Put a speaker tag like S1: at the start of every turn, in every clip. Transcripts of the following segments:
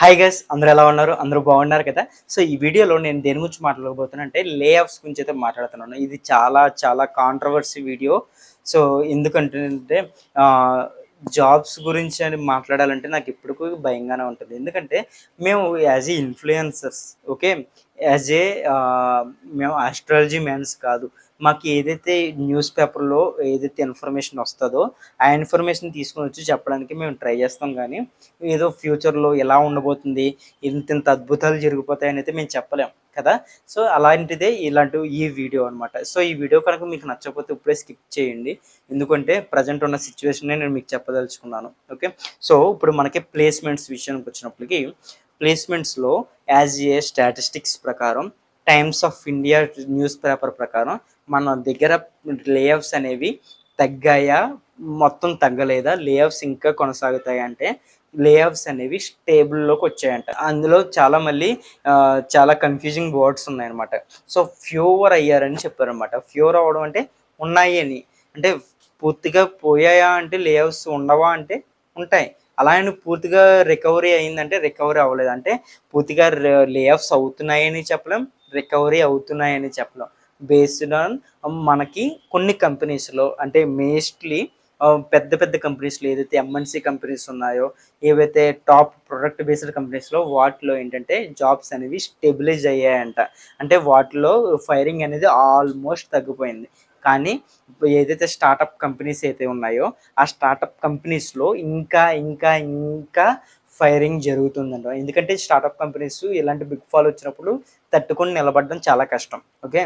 S1: Hi guys అందరూ ఎలా ఉన్నారు? అందరూ బాగున్నారు కదా? సో ఈ వీడియోలో నేను దేని గురించి మాట్లాడబోతున్నా అంటే లే ఆఫ్స్ గురించి అయితే మాట్లాడుతున్నాను. ఇది చాలా చాలా కాంట్రవర్సీ వీడియో సో ఎందుకంటే జాబ్స్ గురించి అని మాట్లాడాలంటే నాకు ఇప్పటికూ భయంగానే ఉంటుంది. ఎందుకంటే మేము as a influencers okay? As a మేము ఆస్ట్రాలజీ మ్యాన్స్ కాదు. మాకు ఏదైతే న్యూస్ పేపర్లో ఏదైతే ఇన్ఫర్మేషన్ వస్తుందో ఆ ఇన్ఫర్మేషన్ తీసుకొని వచ్చి చెప్పడానికి మేము ట్రై చేస్తాం. కానీ ఏదో ఫ్యూచర్లో ఎలా ఉండబోతుంది ఇంత ఇంత అద్భుతాలు జరిగిపోతాయని అయితే మేము చెప్పలేం. కదా? సో అలాంటిదే ఇలాంటి ఈ వీడియో అనమాట సో ఈ వీడియో కనుక మీకు నచ్చకపోతే ఇప్పుడే స్కిప్ చేయండి. ఎందుకంటే ప్రజెంట్ ఉన్న సిచ్యువేషన్నే నేను మీకు చెప్పదలుచుకున్నాను. ఓకే? సో ఇప్పుడు మనకి ప్లేస్మెంట్స్ విషయానికి వచ్చినప్పటికి ప్లేస్మెంట్స్లో యాజ్ ఏ స్టాటిస్టిక్స్ ప్రకారం Times of India newspaper ప్రకారం మన దగ్గర లేఅవుట్స్ అనేవి తగ్గాయా? మొత్తం తగ్గలేదా? లేఅవుట్స్ ఇంకా కొనసాగుతాయి అంటే లేఅఫ్స్ అనేవి స్టేబుల్లోకి వచ్చాయంట. అందులో చాలా మళ్ళీ చాలా కన్ఫ్యూజింగ్ వర్డ్స్ ఉన్నాయన్నమాట. సో ఫ్యూవర్ అయ్యారని చెప్పారనమాట ఫ్యూవర్ అవ్వడం అంటే ఉన్నాయి అని. అంటే పూర్తిగా పోయాయా అంటే లేఅవుట్స్ ఉండవా అంటే ఉంటాయి. అలా అని పూర్తిగా రికవరీ అయిందంటే రికవరీ అవ్వలేదు. అంటే పూర్తిగా లేఅఫ్స్ అవుతున్నాయని చెప్పలేం రికవరీ అవుతున్నాయని చెప్పలేం. బేస్డ్ ఆన్ మనకి కొన్ని కంపెనీస్లో అంటే మోస్ట్లీ పెద్ద పెద్ద కంపెనీస్లో ఏదైతే ఎంఎన్సి కంపెనీస్ ఉన్నాయో ఏవైతే టాప్ ప్రొడక్ట్ బేస్డ్ కంపెనీస్లో వాటిలో ఏంటంటే జాబ్స్ అనేవి స్టెబిలైజ్ అయ్యాయంట. అంటే వాటిలో ఫైరింగ్ అనేది ఆల్మోస్ట్ తగ్గిపోయింది. కానీ ఏదైతే స్టార్టప్ కంపెనీస్ అయితే ఉన్నాయో ఆ స్టార్టప్ కంపెనీస్లో ఇంకా ఇంకా ఇంకా ఫైరింగ్ జరుగుతుందంట. ఎందుకంటే స్టార్టప్ కంపెనీస్ ఇలాంటి బిగ్ ఫాల్ వచ్చినప్పుడు తట్టుకొని నిలబడడం చాలా కష్టం. ఓకే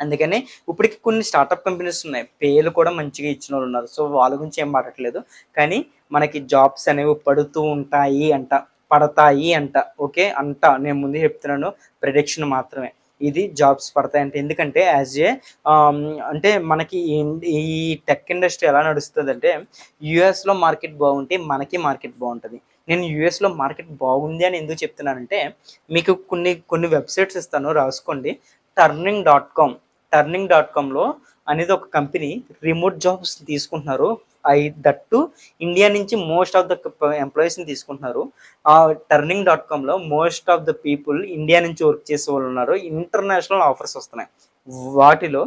S1: అందుకని ఇప్పటికి కొన్ని స్టార్టప్ కంపెనీస్ ఉన్నాయి. పేర్లు కూడా మంచిగా ఇచ్చిన వాళ్ళు ఉన్నారు. సో వాళ్ళ గురించి ఏం మాట్లాడలేదు కానీ మనకి జాబ్స్ అనేవి పడుతూ ఉంటాయి అంట. పడతాయి అంట. ఓకే? అంట. నేను ముందు చెప్తున్నాను. ప్రిడిక్షన్ మాత్రమే. ఇది జాబ్స్ పడతాయి అంటే. ఎందుకంటే యాజ్ ఏ um, అంటే మనకి ఈ- ఈ టెక్ ఇండస్ట్రీ ఎలా నడుస్తుంది అంటే యుఎస్లో మార్కెట్ బాగుంటే మనకి మార్కెట్ బాగుంటుంది. నేను యుఎస్లో మార్కెట్ బాగుంది అని ఎందుకు చెప్తున్నానంటే మీకు కొన్ని కొన్ని వెబ్సైట్స్ ఇస్తాను. రాసుకోండి. Turing dot com Turing dot కామ్లో అనేది ఒక కంపెనీ రిమోట్ జాబ్స్ తీసుకుంటున్నారు. ఐ దట్టు ఇండియా నుంచి మోస్ట్ ఆఫ్ ద ఎంప్లాయీస్ని తీసుకుంటున్నారు. ఆ Turing dot కామ్లో most of the people India నుంచి వర్క్ చేసే వాళ్ళు ఉన్నారు. ఇంటర్నేషనల్ ఆఫర్స్ వస్తున్నాయి. వాటిలో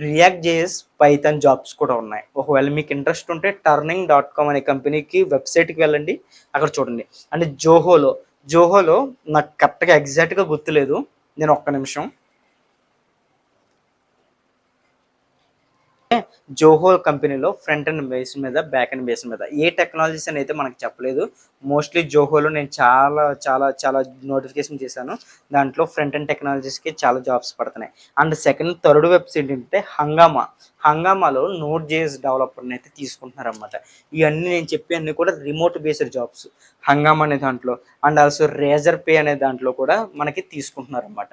S1: రియాక్ట్ జేఎస్ పైథాన్ జాబ్స్ కూడా ఉన్నాయి. ఒకవేళ మీకు ఇంట్రెస్ట్ ఉంటే టర్నింగ్ డాట్ కామ్ అనే కంపెనీకి వెబ్సైట్కి వెళ్ళండి. అక్కడ చూడండి. అంటే జోహోలో జోహోలో నాకు కరెక్ట్గా ఎగ్జాక్ట్గా గుర్తులేదు. నేను ఒక్క నిమిషం. జోహో కంపెనీలో ఫ్రంట్ అండ్ బేస్ మీద బ్యాక్ అండ్ బేస్ మీద. ఏ టెక్నాలజీస్ అని అయితే మనకు చెప్పలేదు. మోస్ట్లీ జోహోలో నేను చాలా చాలా చాలా నోటిఫికేషన్ చేశాను. దాంట్లో ఫ్రంట్ అండ్ టెక్నాలజీస్కి చాలా జాబ్స్ పడుతున్నాయి. అండ్ సెకండ్ థర్డ్ వెబ్సైట్ ఏంటంటే హంగామా. హంగామాలో నోట్ జేఎస్ డెవలపర్ని అయితే తీసుకుంటున్నారు అనమాట ఇవన్నీ నేను చెప్పే అన్ని కూడా రిమోట్ బేస్డ్ జాబ్స్ హంగామా అనే దాంట్లో. అండ్ ఆల్సో రేజర్ పే అనే దాంట్లో కూడా మనకి తీసుకుంటున్నారు అనమాట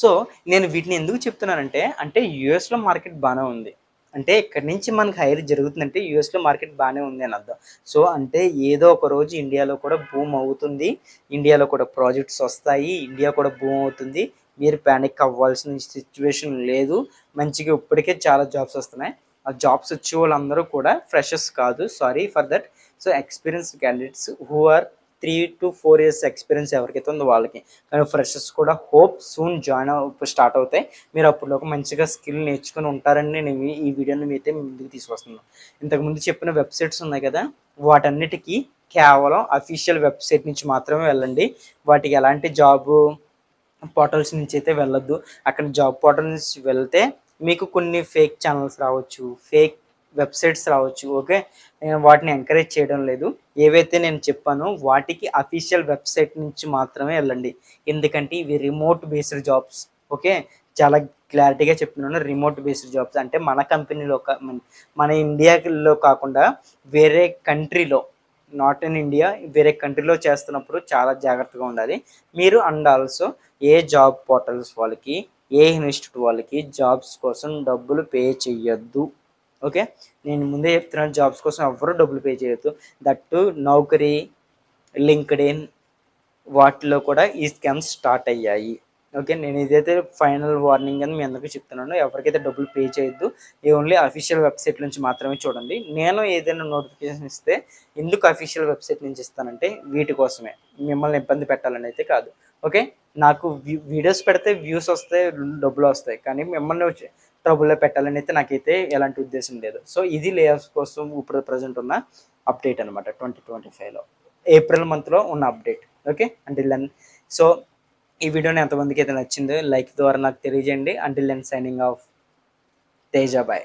S1: సో నేను వీటిని ఎందుకు చెప్తున్నానంటే అంటే యుఎస్లో మార్కెట్ బాగానే ఉంది. అంటే ఇక్కడి నుంచి మనకి హైర్ జరుగుతుందంటే యుఎస్లో మార్కెట్ బాగానే ఉంది అని అర్థం. సో అంటే ఏదో ఒక రోజు ఇండియాలో కూడా బూమ్ అవుతుంది. ఇండియాలో కూడా ప్రాజెక్ట్స్ వస్తాయి. ఇండియా కూడా బూమ్ అవుతుంది. మీరు ప్యానిక్ అవ్వాల్సిన సిచ్యువేషన్ లేదు. మంచిగా ఇప్పటికే చాలా జాబ్స్ వస్తున్నాయి. ఆ జాబ్స్ వచ్చే వాళ్ళందరూ కూడా ఫ్రెషర్స్ కాదు. Sorry for that. So experience candidates who are three to four years experience ఎవరికైతే ఉందో వాళ్ళకి. కానీ ఫ్రెషర్స్ కూడా హోప్ సూన్ జాయిన్ స్టార్ట్ అవుతాయి. మీరు అప్పటిలోకి మంచిగా స్కిల్ నేర్చుకుని ఉంటారని నేను ఈ- వీడియోని వీడియోని అయితే ముందుకు తీసుకొస్తున్నాను. ఇంతకుముందు చెప్పిన వెబ్సైట్స్ ఉన్నాయి కదా వాటన్నిటికీ కేవలం అఫీషియల్ వెబ్సైట్ నుంచి మాత్రమే వెళ్ళండి. వాటికి ఎలాంటి జాబ్ పోర్టల్స్ నుంచి అయితే వెళ్ళొద్దు. అక్కడ జాబ్ పోర్టల్ నుంచి వెళ్తే మీకు కొన్ని ఫేక్ ఛానల్స్ రావచ్చు. ఫేక్ వెబ్సైట్స్ రావచ్చు ఓకే? నేను వాటిని ఎంకరేజ్ చేయడం లేదు. ఏవైతే నేను చెప్పానో వాటికి అఫీషియల్ వెబ్సైట్ నుంచి మాత్రమే వెళ్ళండి. ఎందుకంటే ఇవి రిమోట్ బేస్డ్ జాబ్స్ ఓకే? చాలా క్లారిటీగా చెప్తున్నాను రిమోట్ బేస్డ్ జాబ్స్. అంటే మన కంపెనీలో మన- ఇండియాలో కాకుండా వేరే కంట్రీలో నాట్ ఇన్ ఇండియా వేరే కంట్రీలో చేస్తున్నప్పుడు చాలా జాగ్రత్తగా ఉండాలి. మీరు and also a job portals వాళ్ళకి ఏ ఇన్స్టిట్యూట్ వాళ్ళకి జాబ్స్ కోసం డబ్బులు పే చేయొద్దు ఓకే? నేను ముందే చెప్తున్నాను జాబ్స్ కోసం ఎవరు డబ్బులు పే చేయొద్దు. దట్టు నౌకరీ లింక్డ్ ఇన్ వాటిలో కూడా ఈ స్కామ్స్ స్టార్ట్ అయ్యాయి. ఓకే? నేను ఇదైతే ఫైనల్ వార్నింగ్ అని మీ అందరికీ చెప్తున్నాను. ఎవరికైతే డబ్బులు పే చేయొద్దు ఈ ఓన్లీ అఫీషియల్ వెబ్సైట్ నుంచి మాత్రమే చూడండి. నేను ఏదైనా నోటిఫికేషన్ ఇస్తే ఎందుకు అఫీషియల్ వెబ్సైట్ నుంచి ఇస్తానంటే వీటి కోసమే. మిమ్మల్ని ఇబ్బంది పెట్టాలని అయితే కాదు. ఓకే? నాకు వీడియోస్ పెడితే వ్యూస్ వస్తాయి డబ్బులు వస్తాయి. కానీ మిమ్మల్ని ట్రబుల్లో పెట్టాలని అయితే నాకైతే ఎలాంటి ఉద్దేశం లేదు. సో ఇది లేయర్స్ కోసం ఇప్పుడు ప్రజెంట్ ఉన్న అప్డేట్ అనమాట ట్వంటీ ట్వంటీ ఫైవ్లో ఏప్రిల్ మంత్లో ఉన్న అప్డేట్ ఓకే అంటే దెన్ సో ఈ వీడియోని ఎంతమందికి అయితే నచ్చిందో లైక్ ద్వారా నాకు తెలియజేయండి. Until then signing off Tejabai